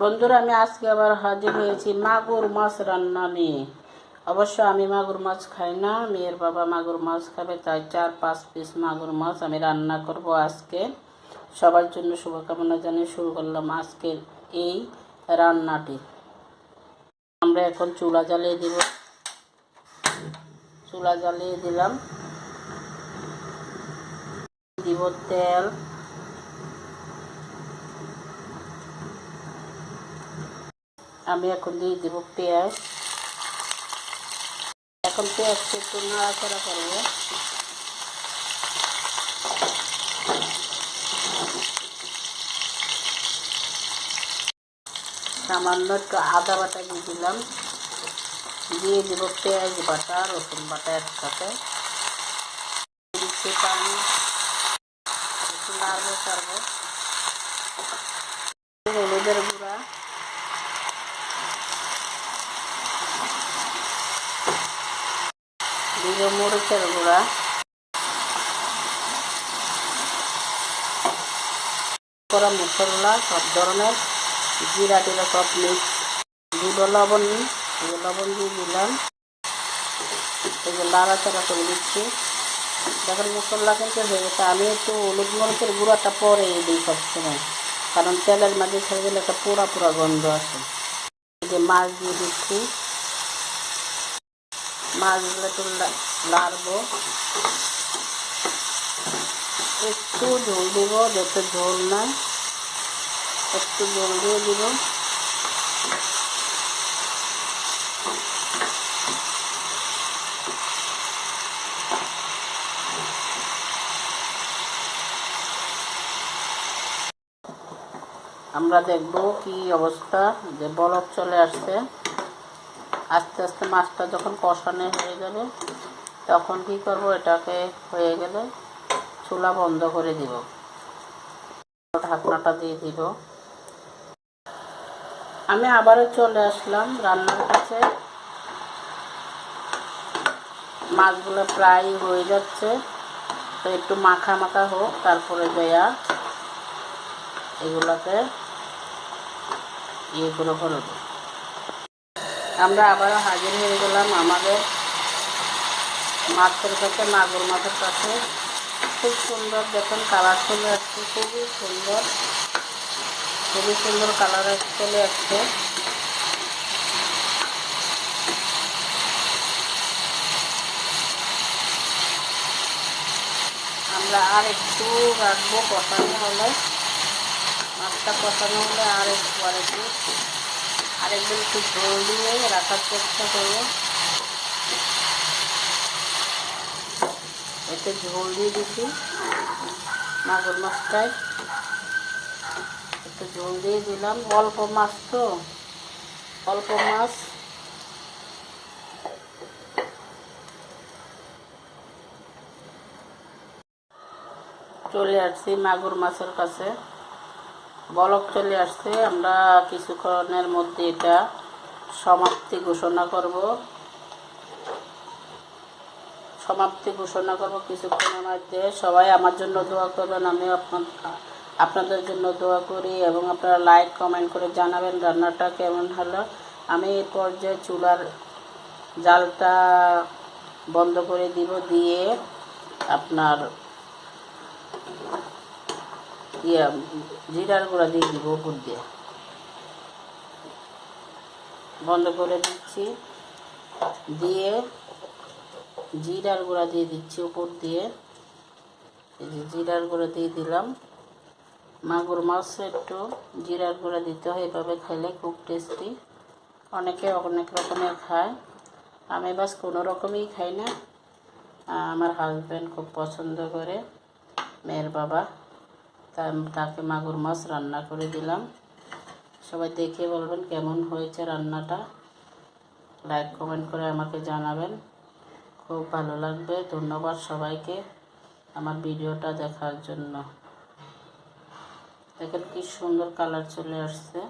বন্ধুরা, আমি আজকে আবার হাজির হয়েছি মাগুর মাছ রান্না নিয়ে। অবশ্য আমি মাগুর মাছ খাই না, মেয়ের বাবা মাগুর মাছ খাবে, তাই চার পাঁচ পিস মাগুর মাছ আমি রান্না করব আজকে। সবার জন্য শুভকামনা জানিয়ে শুরু করলাম আজকের এই রান্নাটি। আমরা এখন চুলা জ্বালিয়ে দিব। চুলা জ্বালিয়ে দিলাম। দিব তেল। আমি এখন দিয়ে দেবো পেঁয়াজ। এখন পেঁয়াজটা একটু নাড়াচাড়া করব। সামান্য একটু আদা বাটা দিয়ে দিলাম। দিয়ে দেব পেঁয়াজ বাটা, রসুন বাটা একসাথে। পানি একটু নাড়বো চাড়বো হলুদের গুঁড়া দিব মরিচের গুঁড়া করা মশলা সব ধরনের। জিরা টিরা সব মিক্স দিব লবণ লবণ দিয়ে দিলাম। এই যে লাড়াচাড়া করে দিচ্ছি। দেখেন মশলা কিন্তু হয়ে গেছে। আমি একটু হলুদ মরিচের গুঁড়াটা পরে দিই সবসময়। কারণ তেলের মাঝে ছেড়ে দিলে একটা পুরা পুরা গন্ধ আসে। যে মাছ দিয়ে দিচ্ছি। মাছগুলো একটু লাড়বো একটু ঝোল দিব, যাতে ঝোল না, একটু ঝোল দিয়ে দিব। আমরা দেখব কি অবস্থা, যে বরফ চলে আসছে। আস্তে আস্তে মাছটা যখন কষানো হয়ে যাবে তখন কি করব, এটাকে হয়ে গেলে চুলা বন্ধ করে দিব। ঢাকনাটা দিয়ে দিব। আমি আবারও চলে আসলাম রান্নার কাছে। মাছগুলো প্রায় হয়ে যাচ্ছে। তো একটু মাখা মাখা হোক, তারপরে দেয়া এগুলোকে ইয়ে করে ফেলব আমরা আবারও হাজির হয়ে গেলাম আমাদের মাছের কাছে মাগুর মাছের কাছে খুব সুন্দর দেখুন কালার চলে আসছে, খুবই সুন্দর খুবই সুন্দর কালার চলে আসছে। আমরা আর একটু রাখব কষানো হলে, মাছটা কষানো হলে আর একটু আর একটু। আরেকদিন একটু ঝোল দিয়ে রাখার চেষ্টা করব। এতে ঝোল দিয়ে দিচ্ছি। মাগুর মাছটায় একটু ঝোল দিয়ে দিলাম। অল্প মাছ তো। অল্প মাছ। চলে আসছি মাগুর মাছের কাছে। বলক চলে আসছে। আমরা কিছুক্ষণের মধ্যে এটা সমাপ্তি ঘোষণা করব। সমাপ্তি ঘোষণা করব কিছুক্ষণের মধ্যে। সবাই আমার জন্য দোয়া করবেন আমি আপনাদের জন্য দোয়া করি এবং আপনারা লাইক, কমেন্ট করে জানাবেন রান্নাটা কেমন হলো। আমি এই পর্যায়ে চুলার জালটা বন্ধ করে দিব দিয়ে আপনার ইয়ে জিরার গুঁড়া দিয়ে দিব উপর দিয়ে। বন্ধ করে দিচ্ছি। দিয়ে জিরার গুঁড়া দিয়ে দিচ্ছি উপর দিয়ে। এই যে জিরার গুঁড়া দিয়ে দিলাম। মাগুর মাছ একটু জিরার গুঁড়া দিতে হয় এভাবে খেলে খুব টেস্টি অনেকে অনেক রকমের খায়। আমি বাস কোনো রকমই খাই না। আমার হাজব্যান্ড খুব পছন্দ করে। মেয়ের বাবা। তাকে মাগুর মাছ রান্না করে দিলাম। সবাই দেখে বলবেন কেমন হয়েছে রান্নাটা। লাইক কমেন্ট করে আমাকে জানাবেন। খুব ভালো লাগবে। ধন্যবাদ সবাইকে আমার ভিডিওটা দেখার জন্য। দেখেন কি সুন্দর কালার চলে আসছে।